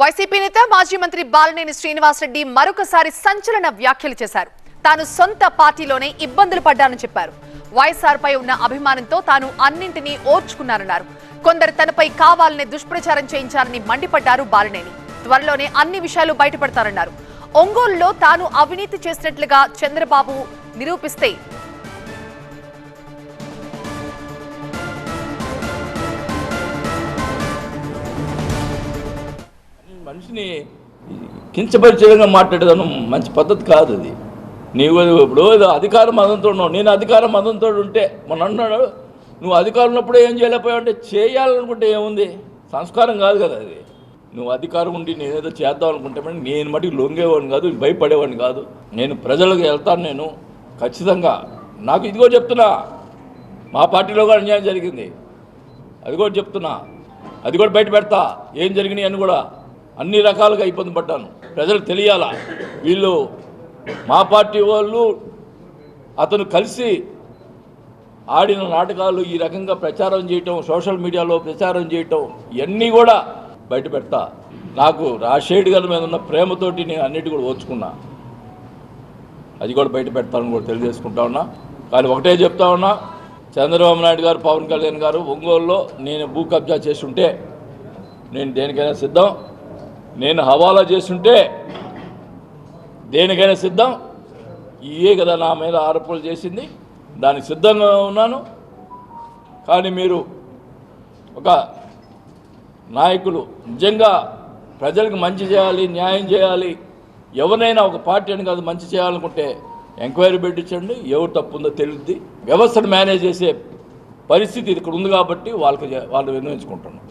YCP నేత మాజీ మంత్రి బాలినేని శ్రీనివాసరెడ్డి మరొకసారి సంచలన వ్యాఖ్యలు చేశారు. తాను సొంత పార్టీలోనే ఇబ్బందులు పడ్డానని చెప్పారు. వైఎస్ఆర్ పై ఉన్న అభిమానంతో తాను అన్నింటినీ ఓర్చుకున్నానన్నారు. కొందరు తనపై కావాలనే దుష్ప్రచారం చేయించారని మండిపడ్డారు బాలినేని. త్వరలోనే అన్ని విషయాలు బయటపడతారన్నారు ఒంగోలులో తాను అవినీతి చేసినట్లుగా చంద్రబాబు నిరూపిస్తే మనిషిని కించపరిచే విధంగా మాట్లాడేదాను మంచి పద్ధతి కాదు అది. నీవు ఇప్పుడు అధికార మదంతో ఉన్నావు. నేను అధికార మదంతో ఉంటే మన అన్నాడు నువ్వు అధికారం ఉన్నప్పుడు ఏం చేయలేకపోయావు అంటే చేయాలనుకుంటే ఏముంది? సంస్కారం కాదు కదా అది. నువ్వు అధికారం ఉండి నేనేదో చేద్దాం అనుకుంటే నేను మటుకు లొంగేవాడిని కాదు భయపడేవాడిని కాదు. నేను ప్రజలకు వెళ్తాను నేను. ఖచ్చితంగా. నాకు ఇదిగో చెప్తున్నా. మా పార్టీలో కూడా అన్యాయం జరిగింది. అది కూడా చెప్తున్నా. అది కూడా బయట పెడతా. ఏం జరిగినాయి అని కూడా అన్ని రకాలుగా ఇబ్బంది పడ్డాను. ప్రజలు తెలియాలా? వీళ్ళు మా పార్టీ వాళ్ళు అతను కలిసి ఆడిన నాటకాలు ఈ రకంగా ప్రచారం చేయటం సోషల్ మీడియాలో ప్రచారం చేయటం ఇవన్నీ కూడా బయట పెడతా. నాకు రాజశేఖర్ గారి మీద ఉన్న ప్రేమతోటి నేను అన్నిటి కూడా ఓచుకున్నా అది కూడా బయట పెడతానని కూడా తెలియజేసుకుంటా ఉన్నా. కానీ ఒకటే చెప్తా ఉన్నా చంద్రబాబు నాయుడు గారు పవన్ కళ్యాణ్ గారు ఒంగోలులో నేను భూ కబ్జా చేస్తుంటే నేను దేనికైనా సిద్ధం? నేను హవాలా చేస్తుంటే దేనికైనా సిద్ధం? ఇయే కదా నా మీద ఆరోపణలు చేసింది. దానికి సిద్ధంగా ఉన్నాను. కానీ మీరు ఒక నాయకులు నిజంగా ప్రజలకు మంచి చేయాలి న్యాయం చేయాలి ఎవరైనా ఒక పార్టీ అని కాదు మంచి చేయాలనుకుంటే ఎంక్వైరీ పెట్టించండి. ఎవరు తప్పు ఉందో తెలుద్ది వ్యవస్థను మేనేజ్ చేసే పరిస్థితి ఇక్కడ ఉంది కాబట్టి వాళ్ళకి వాళ్ళు వినియోగించుకుంటున్నాం